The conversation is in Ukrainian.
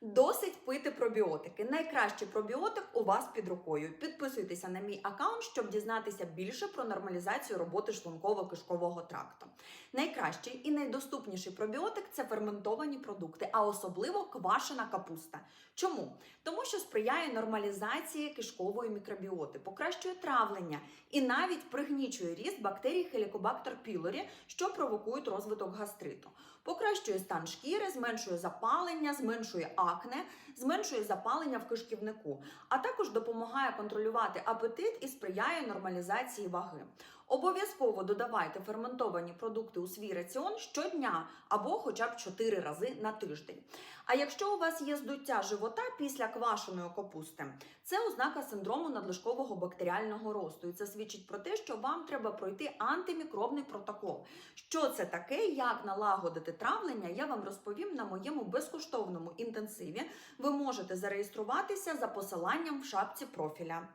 Досить пити пробіотики. Найкращий пробіотик у вас під рукою. Підписуйтеся на мій аккаунт, щоб дізнатися більше про нормалізацію роботи шлунково-кишкового тракту. Найкращий і найдоступніший пробіотик це ферментовані продукти, а особливо квашена капуста. Чому? Тому що сприяє нормалізації кишкової мікробіоти, покращує травлення і навіть пригнічує ріст бактерій Helicobacter pylori, що провокують розвиток гастриту. Покращує стан шкіри, зменшує запалення, зменшує акне, зменшує запалення в кишківнику, а також допомагає контролювати апетит і сприяє нормалізації ваги. Обов'язково додавайте ферментовані продукти у свій раціон щодня або хоча б 4 рази на тиждень. А якщо у вас є здуття живота після квашеної капусти, це ознака синдрому надлишкового бактеріального росту. І це свідчить про те, що вам треба пройти антимікробний протокол. Що це таке, як налагодити травлення, я вам розповім на моєму безкоштовному інтенсиві. Ви можете зареєструватися за посиланням в шапці профіля.